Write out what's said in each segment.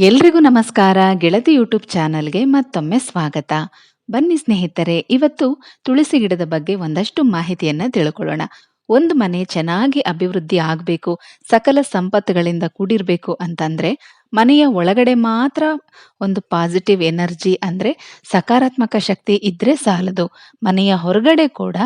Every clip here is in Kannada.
ಎಲ್ರಿಗೂ ನಮಸ್ಕಾರ. ಗೆಳತಿ ಯೂಟ್ಯೂಬ್ ಚಾನಲ್ಗೆ ಮತ್ತೊಮ್ಮೆ ಸ್ವಾಗತ. ಬನ್ನಿ ಸ್ನೇಹಿತರೆ, ಇವತ್ತು ತುಳಸಿ ಗಿಡದ ಬಗ್ಗೆ ಒಂದಷ್ಟು ಮಾಹಿತಿಯನ್ನ ತಿಳ್ಕೊಳ್ಳೋಣ. ಒಂದು ಮನೆ ಚೆನ್ನಾಗಿ ಅಭಿವೃದ್ಧಿ ಆಗಬೇಕು, ಸಕಲ ಸಂಪತ್ತುಗಳಿಂದ ಕೂಡಿರಬೇಕು ಅಂತಂದ್ರೆ, ಮನೆಯ ಒಳಗಡೆ ಮಾತ್ರ ಒಂದು ಪಾಸಿಟಿವ್ ಎನರ್ಜಿ ಅಂದ್ರೆ ಸಕಾರಾತ್ಮಕ ಶಕ್ತಿ ಇದ್ರೆ ಸಾಲದು. ಮನೆಯ ಹೊರಗಡೆ ಕೂಡ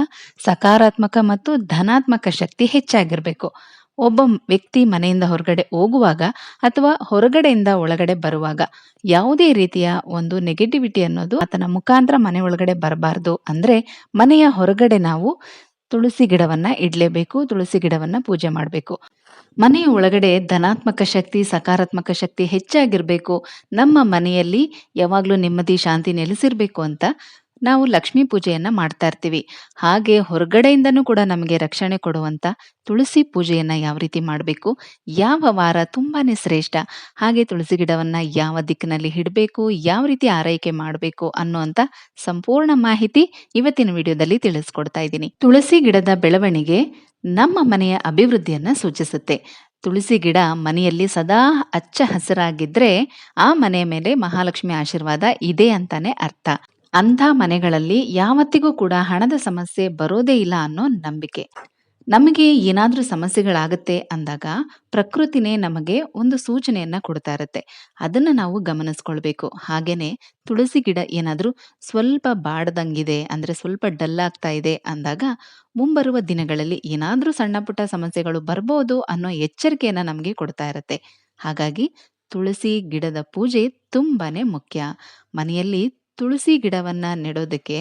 ಸಕಾರಾತ್ಮಕ ಮತ್ತು ಧನಾತ್ಮಕ ಶಕ್ತಿ ಹೆಚ್ಚಾಗಿರ್ಬೇಕು. ಒಬ್ಬ ವ್ಯಕ್ತಿ ಮನೆಯಿಂದ ಹೊರಗಡೆ ಹೋಗುವಾಗ ಅಥವಾ ಹೊರಗಡೆಯಿಂದ ಒಳಗಡೆ ಬರುವಾಗ ಯಾವುದೇ ರೀತಿಯ ಒಂದು ನೆಗೆಟಿವಿಟಿ ಅನ್ನೋದು ಆತನ ಮುಖಾಂತರ ಮನೆ ಒಳಗಡೆ ಬರಬಾರ್ದು. ಅಂದ್ರೆ ಮನೆಯ ಹೊರಗಡೆ ನಾವು ತುಳಸಿ ಗಿಡವನ್ನ ಇಡಲೇಬೇಕು, ತುಳಸಿ ಗಿಡವನ್ನ ಪೂಜೆ ಮಾಡಬೇಕು. ಮನೆಯ ಒಳಗಡೆ ಧನಾತ್ಮಕ ಶಕ್ತಿ, ಸಕಾರಾತ್ಮಕ ಶಕ್ತಿ ಹೆಚ್ಚಾಗಿರಬೇಕು. ನಮ್ಮ ಮನೆಯಲ್ಲಿ ಯಾವಾಗಲೂ ನೆಮ್ಮದಿ, ಶಾಂತಿ ನೆಲೆಸಿರ್ಬೇಕು ಅಂತ ನಾವು ಲಕ್ಷ್ಮೀ ಪೂಜೆಯನ್ನ ಮಾಡ್ತಾ ಇರ್ತೀವಿ. ಹಾಗೆ ಹೊರಗಡೆಯಿಂದನೂ ಕೂಡ ನಮಗೆ ರಕ್ಷಣೆ ಕೊಡುವಂತ ತುಳಸಿ ಪೂಜೆಯನ್ನ ಯಾವ ರೀತಿ ಮಾಡಬೇಕು, ಯಾವ ವಾರ ತುಂಬಾನೇ ಶ್ರೇಷ್ಠ, ಹಾಗೆ ತುಳಸಿ ಗಿಡವನ್ನ ಯಾವ ದಿಕ್ಕಿನಲ್ಲಿ ಹಿಡಬೇಕು ಯಾವ ರೀತಿ ಆರೈಕೆ ಮಾಡಬೇಕು ಅನ್ನುವಂತ ಸಂಪೂರ್ಣ ಮಾಹಿತಿ ಇವತ್ತಿನ ವಿಡಿಯೋದಲ್ಲಿ ತಿಳಿಸ್ಕೊಡ್ತಾ ಇದ್ದೀನಿ. ತುಳಸಿ ಗಿಡದ ಬೆಳವಣಿಗೆ ನಮ್ಮ ಮನೆಯ ಅಭಿವೃದ್ಧಿಯನ್ನ ಸೂಚಿಸುತ್ತೆ. ತುಳಸಿ ಗಿಡ ಮನೆಯಲ್ಲಿ ಸದಾ ಹಚ್ಚ ಹಸಿರಾಗಿದ್ರೆ ಆ ಮನೆಯ ಮೇಲೆ ಮಹಾಲಕ್ಷ್ಮಿ ಆಶೀರ್ವಾದ ಇದೆ ಅಂತಾನೆ ಅರ್ಥ. ಅಂಥ ಮನೆಗಳಲ್ಲಿ ಯಾವತ್ತಿಗೂ ಕೂಡ ಹಣದ ಸಮಸ್ಯೆ ಬರೋದೇ ಇಲ್ಲ ಅನ್ನೋ ನಂಬಿಕೆ. ನಮಗೆ ಏನಾದರೂ ಸಮಸ್ಯೆಗಳಾಗುತ್ತೆ ಅಂದಾಗ ಪ್ರಕೃತಿನೇ ನಮಗೆ ಒಂದು ಸೂಚನೆಯನ್ನ ಕೊಡ್ತಾ ಇರುತ್ತೆ. ಅದನ್ನ ನಾವು ಗಮನಿಸ್ಕೊಳ್ಬೇಕು. ಹಾಗೇನೆ ತುಳಸಿ ಗಿಡ ಏನಾದರೂ ಸ್ವಲ್ಪ ಬಾಡದಂಗಿದೆ ಅಂದ್ರೆ ಸ್ವಲ್ಪ ಡಲ್ ಆಗ್ತಾ ಇದೆ ಅಂದಾಗ ಮುಂಬರುವ ದಿನಗಳಲ್ಲಿ ಏನಾದರೂ ಸಣ್ಣ ಪುಟ್ಟ ಸಮಸ್ಯೆಗಳು ಬರ್ಬೋದು ಅನ್ನೋ ಎಚ್ಚರಿಕೆಯನ್ನು ನಮಗೆ ಕೊಡ್ತಾ ಇರುತ್ತೆ. ಹಾಗಾಗಿ ತುಳಸಿ ಗಿಡದ ಪೂಜೆ ತುಂಬಾನೇ ಮುಖ್ಯ. ಮನೆಯಲ್ಲಿ ತುಳಸಿ ಗಿಡವನ್ನ ನೆಡೋದಕ್ಕೆ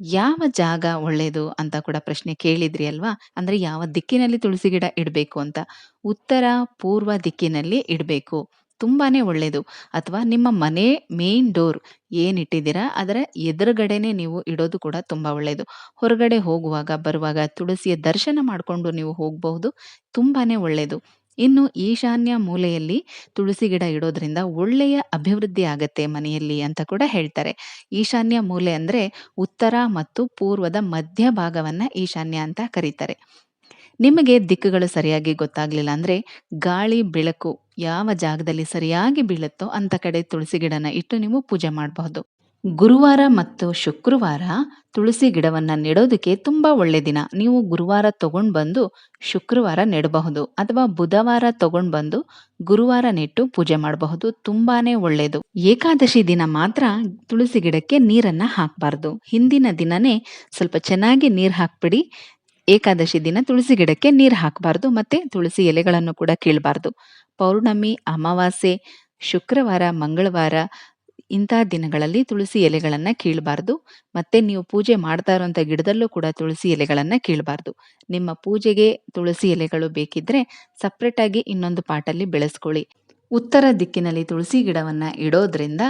ಯಾವ ಜಾಗ ಒಳ್ಳೇದು ಅಂತ ಕೂಡ ಪ್ರಶ್ನೆ ಕೇಳಿದ್ರಿ ಅಲ್ವಾ? ಅಂದರೆ ಯಾವ ದಿಕ್ಕಿನಲ್ಲಿ ತುಳಸಿ ಗಿಡ ಇಡಬೇಕು ಅಂತ. ಉತ್ತರ, ಪೂರ್ವ ದಿಕ್ಕಿನಲ್ಲಿ ಇಡಬೇಕು. ತುಂಬಾ ಒಳ್ಳೆಯದು ಅಥವಾ ನಿಮ್ಮ ಮನೆ ಮೇನ್ ಡೋರ್ ಏನಿಟ್ಟಿದ್ದೀರಾ, ಅದರ ಎದುರುಗಡೆನೆ ನೀವು ಇಡೋದು ಕೂಡ ತುಂಬ ಒಳ್ಳೆಯದು ಹೊರಗಡೆ ಹೋಗುವಾಗ, ಬರುವಾಗ ತುಳಸಿಯ ದರ್ಶನ ಮಾಡಿಕೊಂಡು ನೀವು ಹೋಗಬಹುದು. ತುಂಬಾ ಒಳ್ಳೇದು. ಇನ್ನು ಈಶಾನ್ಯ ಮೂಲೆಯಲ್ಲಿ ತುಳಸಿ ಗಿಡ ಇಡೋದ್ರಿಂದ ಒಳ್ಳೆಯ ಅಭಿವೃದ್ಧಿ ಆಗತ್ತೆ ಮನೆಯಲ್ಲಿ ಅಂತ ಕೂಡ ಹೇಳ್ತಾರೆ. ಈಶಾನ್ಯ ಮೂಲೆ ಅಂದ್ರೆ ಉತ್ತರ ಮತ್ತು ಪೂರ್ವದ ಮಧ್ಯ ಭಾಗವನ್ನ ಈಶಾನ್ಯ ಅಂತ ಕರೀತಾರೆ. ನಿಮಗೆ ದಿಕ್ಕುಗಳು ಸರಿಯಾಗಿ ಗೊತ್ತಾಗ್ಲಿಲ್ಲ ಅಂದ್ರೆ ಗಾಳಿ ಬೆಳಕು ಯಾವ ಜಾಗದಲ್ಲಿ ಸರಿಯಾಗಿ ಬೀಳುತ್ತೋ ಅಂತ ಕಡೆ ತುಳಸಿ ಗಿಡನ ಇಟ್ಟು ನೀವು ಪೂಜೆ ಮಾಡಬಹುದು. ಗುರುವಾರ ಮತ್ತು ಶುಕ್ರವಾರ ತುಳಸಿ ಗಿಡವನ್ನು ನೆಡೋದಕ್ಕೆ ತುಂಬ ಒಳ್ಳೆ ದಿನ. ನೀವು ಗುರುವಾರ ತಗೊಂಡು ಬಂದು ಶುಕ್ರವಾರ ನೆಡಬಹುದು ಅಥವಾ ಬುಧವಾರ ತಗೊಂಡು ಬಂದು ಗುರುವಾರ ನೆಟ್ಟು ಪೂಜೆ ಮಾಡಬಹುದು. ತುಂಬಾನೇ ಒಳ್ಳೆಯದು. ಏಕಾದಶಿ ದಿನ ಮಾತ್ರ ತುಳಸಿ ಗಿಡಕ್ಕೆ ನೀರನ್ನು ಹಾಕಬಾರ್ದು. ಹಿಂದಿನ ದಿನನೇ ಸ್ವಲ್ಪ ಚೆನ್ನಾಗಿ ನೀರು ಹಾಕ್ಬಿಡಿ. ಏಕಾದಶಿ ದಿನ ತುಳಸಿ ಗಿಡಕ್ಕೆ ನೀರು ಹಾಕಬಾರ್ದು ಮತ್ತೆ ತುಳಸಿ ಎಲೆಗಳನ್ನು ಕೂಡ ಕೀಳಬಾರ್ದು. ಪೌರ್ಣಮಿ, ಅಮಾವಾಸ್ಯೆ, ಶುಕ್ರವಾರ, ಮಂಗಳವಾರ ಇಂಥ ದಿನಗಳಲ್ಲಿ ತುಳಸಿ ಎಲೆಗಳನ್ನ ಕೀಳಬಾರ್ದು. ಮತ್ತೆ ನೀವು ಪೂಜೆ ಮಾಡ್ತಾ ಇರುವಂತ ಗಿಡದಲ್ಲೂ ಕೂಡ ತುಳಸಿ ಎಲೆಗಳನ್ನ ಕೀಳಬಾರ್ದು. ನಿಮ್ಮ ಪೂಜೆಗೆ ತುಳಸಿ ಎಲೆಗಳು ಬೇಕಿದ್ರೆ ಸಪ್ರೇಟ್ ಆಗಿ ಇನ್ನೊಂದು ಪಾಟಲ್ಲಿ ಬೆಳೆಸ್ಕೊಳ್ಳಿ. ಉತ್ತರ ದಿಕ್ಕಿನಲ್ಲಿ ತುಳಸಿ ಗಿಡವನ್ನ ಇಡೋದ್ರಿಂದ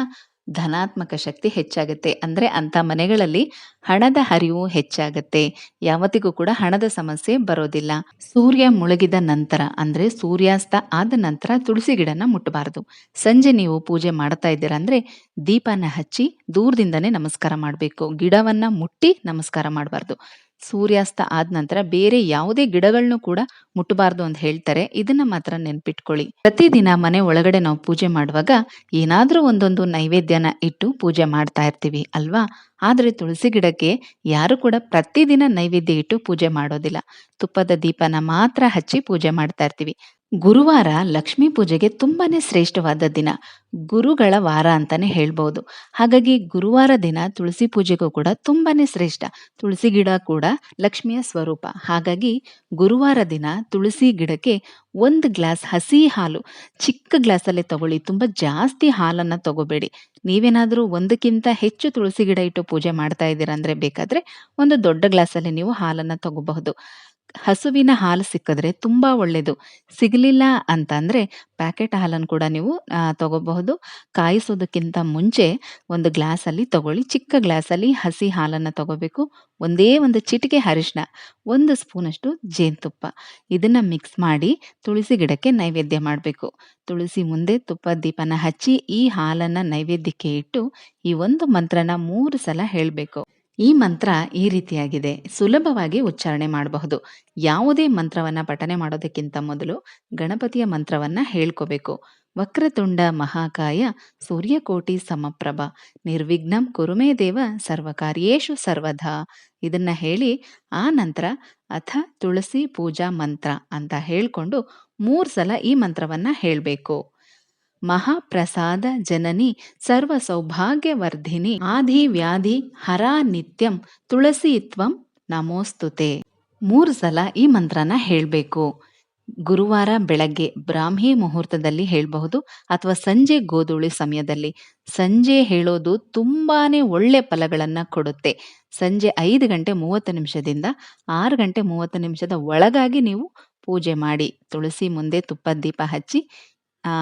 ಧನಾತ್ಮಕ ಶಕ್ತಿ ಹೆಚ್ಚಾಗುತ್ತೆ. ಅಂದ್ರೆ ಅಂತ ಮನೆಗಳಲ್ಲಿ ಹಣದ ಹರಿವು ಹೆಚ್ಚಾಗತ್ತೆ. ಯಾವತ್ತಿಗೂ ಕೂಡ ಹಣದ ಸಮಸ್ಯೆ ಬರೋದಿಲ್ಲ. ಸೂರ್ಯ ಮುಳುಗಿದ ನಂತರ, ಅಂದ್ರೆ ಸೂರ್ಯಾಸ್ತ ಆದ ನಂತರ ತುಳಸಿ ಗಿಡನ ಮುಟ್ಟಬಾರದು. ಸಂಜೆ ನೀವು ಪೂಜೆ ಮಾಡ್ತಾ ಇದ್ದೀರಾ ಅಂದ್ರೆ ದೀಪನ ಹಚ್ಚಿ ದೂರದಿಂದನೇ ನಮಸ್ಕಾರ ಮಾಡಬೇಕು. ಗಿಡವನ್ನ ಮುಟ್ಟಿ ನಮಸ್ಕಾರ ಮಾಡಬಾರ್ದು. ಸೂರ್ಯಾಸ್ತ ಆದ ನಂತರ ಬೇರೆ ಯಾವುದೇ ಗಿಡಗಳನ್ನು ಕೂಡ ಮುಟ್ಟಬಾರ್ದು ಅಂತ ಹೇಳ್ತಾರೆ. ಇದನ್ನ ಮಾತ್ರ ನೆನ್ಪಿಟ್ಕೊಳ್ಳಿ. ಪ್ರತಿದಿನ ಮನೆ ಒಳಗಡೆ ನಾವು ಪೂಜೆ ಮಾಡುವಾಗ ಏನಾದ್ರೂ ಒಂದೊಂದು ನೈವೇದ್ಯನ ಇಟ್ಟು ಪೂಜೆ ಮಾಡ್ತಾ ಇರ್ತೀವಿ ಅಲ್ವಾ? ಆದ್ರೆ ತುಳಸಿ ಗಿಡಕ್ಕೆ ಯಾರು ಕೂಡ ಪ್ರತಿದಿನ ನೈವೇದ್ಯ ಇಟ್ಟು ಪೂಜೆ ಮಾಡೋದಿಲ್ಲ. ತುಪ್ಪದ ದೀಪನ ಮಾತ್ರ ಹಚ್ಚಿ ಪೂಜೆ ಮಾಡ್ತಾ ಇರ್ತೀವಿ. ಗುರುವಾರ ಲಕ್ಷ್ಮೀ ಪೂಜೆಗೆ ತುಂಬಾನೇ ಶ್ರೇಷ್ಠವಾದ ದಿನ. ಗುರುಗಳ ವಾರ ಅಂತಾನೆ ಹೇಳ್ಬೋದು. ಹಾಗಾಗಿ ಗುರುವಾರ ದಿನ ತುಳಸಿ ಪೂಜೆಗೂ ಕೂಡ ತುಂಬಾನೇ ಶ್ರೇಷ್ಠ. ತುಳಸಿ ಗಿಡ ಕೂಡ ಲಕ್ಷ್ಮಿಯ ಸ್ವರೂಪ. ಹಾಗಾಗಿ ಗುರುವಾರ ದಿನ ತುಳಸಿ ಗಿಡಕ್ಕೆ ಒಂದು ಗ್ಲಾಸ್ ಹಸಿ ಹಾಲು, ಚಿಕ್ಕ ಗ್ಲಾಸಲ್ಲೇ ತಗೊಳ್ಳಿ. ತುಂಬ ಜಾಸ್ತಿ ಹಾಲನ್ನ ತಗೋಬೇಡಿ. ನೀವೇನಾದರೂ ಒಂದಕ್ಕಿಂತ ಹೆಚ್ಚು ತುಳಸಿ ಗಿಡ ಇಟ್ಟು ಪೂಜೆ ಮಾಡ್ತಾ ಇದ್ದೀರಾ ಅಂದ್ರೆ ಬೇಕಾದ್ರೆ ಒಂದು ದೊಡ್ಡ ಗ್ಲಾಸಲ್ಲಿ ನೀವು ಹಾಲನ್ನ ತಗೋಬಹುದು. ಹಸುವಿನ ಹಾಲು ಸಿಕ್ಕಿದ್ರೆ ತುಂಬ ಒಳ್ಳೆಯದು ಸಿಗಲಿಲ್ಲ ಅಂತ ಅಂದ್ರೆ ಪ್ಯಾಕೆಟ್ ಹಾಲನ್ನು ಕೂಡ ನೀವು ತಗೋಬಹುದು. ಕಾಯಿಸೋದಕ್ಕಿಂತ ಮುಂಚೆ ಒಂದು ಗ್ಲಾಸಲ್ಲಿ ತಗೊಳ್ಳಿ. ಚಿಕ್ಕ ಗ್ಲಾಸಲ್ಲಿ ಹಸಿ ಹಾಲನ್ನು ತಗೋಬೇಕು. ಒಂದೇ ಒಂದು ಚಿಟಿಕೆ ಅರಿಶಿನ ಒಂದು ಸ್ಪೂನಷ್ಟು ಜೇನುತುಪ್ಪ. ಇದನ್ನು ಮಿಕ್ಸ್ ಮಾಡಿ ತುಳಸಿ ಗಿಡಕ್ಕೆ ನೈವೇದ್ಯ ಮಾಡಬೇಕು. ತುಳಸಿ ಮುಂದೆ ತುಪ್ಪ ದೀಪನ ಹಚ್ಚಿ ಈ ಹಾಲನ್ನು ನೈವೇದ್ಯಕ್ಕೆ ಇಟ್ಟು ಈ ಒಂದು ಮಂತ್ರನ ಮೂರು ಸಲ ಹೇಳಬೇಕು. ಈ ಮಂತ್ರ ಈ ರೀತಿಯಾಗಿದೆ. ಸುಲಭವಾಗಿ ಉಚ್ಚಾರಣೆ ಮಾಡಬಹುದು. ಯಾವುದೇ ಮಂತ್ರವನ್ನ ಪಠನೆ ಮಾಡೋದಕ್ಕಿಂತ ಮೊದಲು ಗಣಪತಿಯ ಮಂತ್ರವನ್ನ ಹೇಳ್ಕೋಬೇಕು. ವಕ್ರತುಂಡ ಮಹಾಕಾಯ ಸೂರ್ಯಕೋಟಿ ಸಮಪ್ರಭ ನಿರ್ವಿಘ್ನಂ ಕುರುಮೇ ದೇವ ಸರ್ವಕಾರ್ಯೇಶು ಸರ್ವಧಾ ಇದನ್ನ ಹೇಳಿ ಆ ನಂತರ ಅಥ ತುಳಸಿ ಪೂಜಾ ಮಂತ್ರ ಅಂತ ಹೇಳ್ಕೊಂಡು ಮೂರು ಸಲ ಈ ಮಂತ್ರವನ್ನ ಹೇಳಬೇಕು. ಮಹಾಪ್ರಸಾದ ಜನನಿ ಸರ್ವ ಸೌಭಾಗ್ಯವರ್ಧಿನಿ ಆಧಿ ವ್ಯಾಧಿ ಹರ ನಿತ್ಯಂ ತುಳಸೀತ್ವಂ ನಮೋಸ್ತುತೆ. ಮೂರು ಸಲ ಈ ಮಂತ್ರನ ಹೇಳಬೇಕು. ಗುರುವಾರ ಬೆಳಗ್ಗೆ ಬ್ರಾಹ್ಮಿ ಮುಹೂರ್ತದಲ್ಲಿ ಹೇಳಬಹುದು ಅಥವಾ ಸಂಜೆ ಗೋಧೂಳಿ ಸಮಯದಲ್ಲಿ. ಸಂಜೆ ಹೇಳೋದು ತುಂಬಾನೇ ಒಳ್ಳೆ ಫಲಗಳನ್ನ ಕೊಡುತ್ತೆ. ಸಂಜೆ ಐದು ಗಂಟೆ ಮೂವತ್ತು ನಿಮಿಷದಿಂದ ಆರು ಗಂಟೆ ಮೂವತ್ತು ನಿಮಿಷದ ಒಳಗಾಗಿ ನೀವು ಪೂಜೆ ಮಾಡಿ. ತುಳಸಿ ಮುಂದೆ ತುಪ್ಪದ ದೀಪ ಹಚ್ಚಿ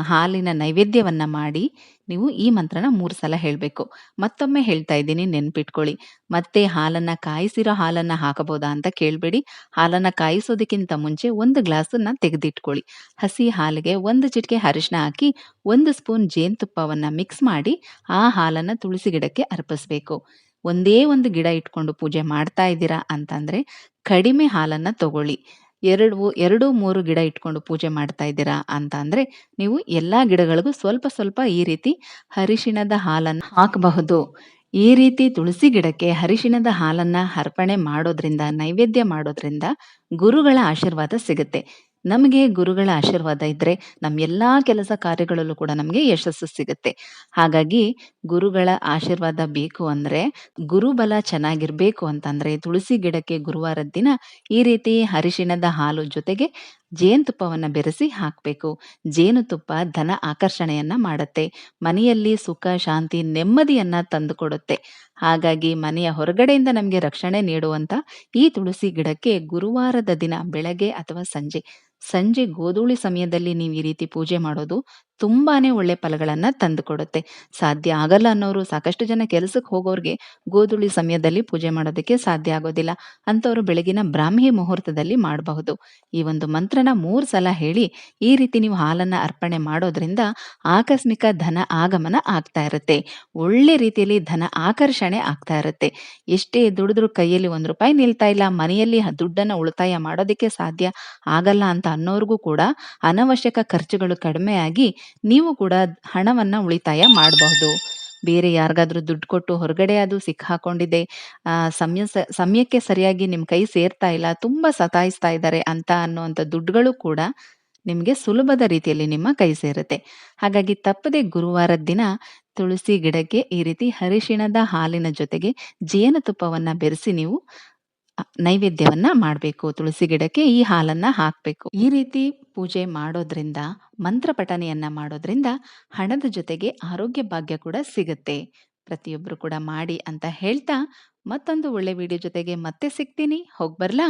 ಹಾಲಿನ ನೈವೇದ್ಯವನ್ನ ಮಾಡಿ ನೀವು ಈ ಮಂತ್ರನ ಮೂರು ಸಲ ಹೇಳಬೇಕು. ಮತ್ತೊಮ್ಮೆ ಹೇಳ್ತಾ ಇದ್ದೀನಿ, ನೆನ್ಪಿಟ್ಕೊಳ್ಳಿ. ಮತ್ತೆ ಹಾಲನ್ನ ಕಾಯಿಸಿರೋ ಹಾಲನ್ನ ಹಾಕಬಹುದಾ ಅಂತ ಕೇಳಬೇಡಿ. ಹಾಲನ್ನ ಕಾಯಿಸೋದಕ್ಕಿಂತ ಮುಂಚೆ ಒಂದು ಗ್ಲಾಸನ್ನ ತೆಗೆದಿಟ್ಕೊಳ್ಳಿ. ಹಸಿ ಹಾಲಿಗೆ ಒಂದು ಚಿಟಿಕೆ ಅರಿಶಿನ ಹಾಕಿ ಒಂದು ಸ್ಪೂನ್ ಜೇನುತುಪ್ಪವನ್ನ ಮಿಕ್ಸ್ ಮಾಡಿ ಆ ಹಾಲನ್ನ ತುಳಸಿ ಗಿಡಕ್ಕೆ ಅರ್ಪಿಸ್ಬೇಕು. ಒಂದೇ ಒಂದು ಗಿಡ ಇಟ್ಕೊಂಡು ಪೂಜೆ ಮಾಡ್ತಾ ಇದ್ದೀರಾ ಅಂತಂದ್ರೆ ಕಡಿಮೆ ಹಾಲನ್ನ ತಗೊಳ್ಳಿ. ಎರಡು ಎರಡು ಮೂರು ಗಿಡ ಇಟ್ಕೊಂಡು ಪೂಜೆ ಮಾಡ್ತಾ ಇದ್ದೀರಾ ಅಂತ ಅಂದರೆ ನೀವು ಎಲ್ಲಾ ಗಿಡಗಳಿಗೂ ಸ್ವಲ್ಪ ಸ್ವಲ್ಪ ಈ ರೀತಿ ಹರಿಶಿಣದ ಹಾಲನ್ನು ಹಾಕಬಹುದು. ಈ ರೀತಿ ತುಳಸಿ ಗಿಡಕ್ಕೆ ಹರಿಶಿಣದ ಹಾಲನ್ನ ಅರ್ಪಣೆ ಮಾಡೋದ್ರಿಂದ, ನೈವೇದ್ಯ ಮಾಡೋದ್ರಿಂದ ಗುರುಗಳ ಆಶೀರ್ವಾದ ಸಿಗುತ್ತೆ. ನಮಗೆ ಗುರುಗಳ ಆಶೀರ್ವಾದ ಇದ್ರೆ ನಮ್ಮ ಎಲ್ಲಾ ಕೆಲಸ ಕಾರ್ಯಗಳಲ್ಲೂ ಕೂಡ ನಮಗೆ ಯಶಸ್ಸು ಸಿಗುತ್ತೆ. ಹಾಗಾಗಿ ಗುರುಗಳ ಆಶೀರ್ವಾದ ಬೇಕು ಅಂದ್ರೆ, ಗುರುಬಲ ಚೆನ್ನಾಗಿರ್ಬೇಕು ಅಂತಂದ್ರೆ ತುಳಸಿ ಗಿಡಕ್ಕೆ ಗುರುವಾರದ ದಿನ ಈ ರೀತಿ ಅರಿಶಿಣದ ಹಾಲು ಜೊತೆಗೆ ಜೇನುತುಪ್ಪವನ್ನು ಬೆರೆಸಿ ಹಾಕಬೇಕು. ಜೇನುತುಪ್ಪ ಧನ ಆಕರ್ಷಣೆಯನ್ನ ಮಾಡುತ್ತೆ. ಮನೆಯಲ್ಲಿ ಸುಖ, ಶಾಂತಿ, ನೆಮ್ಮದಿಯನ್ನ ತಂದುಕೊಡುತ್ತೆ. ಹಾಗಾಗಿ ಮನೆಯ ಹೊರಗಡೆಯಿಂದ ನಮಗೆ ರಕ್ಷಣೆ ನೀಡುವಂತ ಈ ತುಳಸಿ ಗಿಡಕ್ಕೆ ಗುರುವಾರದ ದಿನ ಬೆಳಗ್ಗೆ ಅಥವಾ ಸಂಜೆ ಸಂಜೆ ಗೋಧೂಳಿ ಸಮಯದಲ್ಲಿ ನೀವು ಈ ರೀತಿ ಪೂಜೆ ಮಾಡೋದು ತುಂಬಾನೇ ಒಳ್ಳೆ ಫಲಗಳನ್ನ ತಂದುಕೊಡುತ್ತೆ. ಸಾಧ್ಯ ಆಗಲ್ಲ ಅನ್ನೋರು ಸಾಕಷ್ಟು ಜನ ಕೆಲಸಕ್ಕೆ ಹೋಗೋರಿಗೆ ಗೋಧೂಳಿ ಸಮಯದಲ್ಲಿ ಪೂಜೆ ಮಾಡೋದಕ್ಕೆ ಸಾಧ್ಯ ಆಗೋದಿಲ್ಲ. ಅಂತವರು ಬೆಳಗಿನ ಬ್ರಾಹ್ಮಿ ಮುಹೂರ್ತದಲ್ಲಿ ಮಾಡಬಹುದು. ಈ ಒಂದು ಮಂತ್ರನ ಮೂರು ಸಲ ಹೇಳಿ ಈ ರೀತಿ ನೀವು ಹಾಲನ್ನ ಅರ್ಪಣೆ ಮಾಡೋದ್ರಿಂದ ಆಕಸ್ಮಿಕ ಧನ ಆಗಮನ ಆಗ್ತಾ ಇರುತ್ತೆ. ಒಳ್ಳೆ ರೀತಿಯಲ್ಲಿ ಧನ ಆಕರ್ಷಣೆ ಆಗ್ತಾ ಇರುತ್ತೆ. ಎಷ್ಟೇ ದುಡಿದ್ರು ಕೈಯಲ್ಲಿ ಒಂದು ರೂಪಾಯಿ ನಿಲ್ತಾ ಇಲ್ಲ, ಮನೆಯಲ್ಲಿ ದುಡ್ಡನ್ನ ಉಳಿತಾಯ ಮಾಡೋದಕ್ಕೆ ಸಾಧ್ಯ ಆಗಲ್ಲ ಅಂತ ಅನ್ನೋರ್ಗೂ ಕೂಡ ಅನವಶ್ಯಕ ಖರ್ಚುಗಳು ಕಡಿಮೆಯಾಗಿ ನೀವು ಕೂಡ ಹಣವನ್ನ ಉಳಿತಾಯ ಮಾಡಬಹುದು. ಬೇರೆ ಯಾರಿಗಾದ್ರೂ ದುಡ್ಡು ಕೊಟ್ಟು ಹೊರಗಡೆ ಅದು ಸಿಕ್ಕಾಕೊಂಡಿದೆ. ಸಮಯ ಸಮಯಕ್ಕೆ ಸರಿಯಾಗಿ ನಿಮ್ ಕೈ ಸೇರ್ತಾ ಇಲ್ಲ, ತುಂಬಾ ಸತಾಯಿಸ್ತಾ ಇದ್ದಾರೆ ಅಂತ ಅನ್ನುವಂಥ ದುಡ್ಡುಗಳು ಕೂಡ ನಿಮಗೆ ಸುಲಭದ ರೀತಿಯಲ್ಲಿ ನಿಮ್ಮ ಕೈ ಸೇರುತ್ತೆ. ಹಾಗಾಗಿ ತಪ್ಪದೆ ಗುರುವಾರದ ದಿನ ತುಳಸಿ ಗಿಡಕ್ಕೆ ಈ ರೀತಿ ಹರಿಶಿಣದ ಹಾಲಿನ ಜೊತೆಗೆ ಜೇನುತುಪ್ಪವನ್ನು ಬೆರೆಸಿ ನೀವು ನೈವೇದ್ಯವನ್ನ ಮಾಡಬೇಕು. ತುಳಸಿ ಗಿಡಕ್ಕೆ ಈ ಹಾಲನ್ನ ಹಾಕಬೇಕು. ಈ ರೀತಿ ಪೂಜೆ ಮಾಡೋದ್ರಿಂದ, ಮಂತ್ರ ಪಠನೆಯನ್ನ ಮಾಡೋದ್ರಿಂದ ಹಣದ ಜೊತೆಗೆ ಆರೋಗ್ಯ ಭಾಗ್ಯ ಕೂಡ ಸಿಗುತ್ತೆ. ಪ್ರತಿಯೊಬ್ಬರು ಕೂಡ ಮಾಡಿ ಅಂತ ಹೇಳ್ತಾ ಮತ್ತೊಂದು ಒಳ್ಳೆ ವಿಡಿಯೋ ಜೊತೆಗೆ ಮತ್ತೆ ಸಿಗ್ತೀನಿ. ಹೋಗ್ಬರ್ಲಾ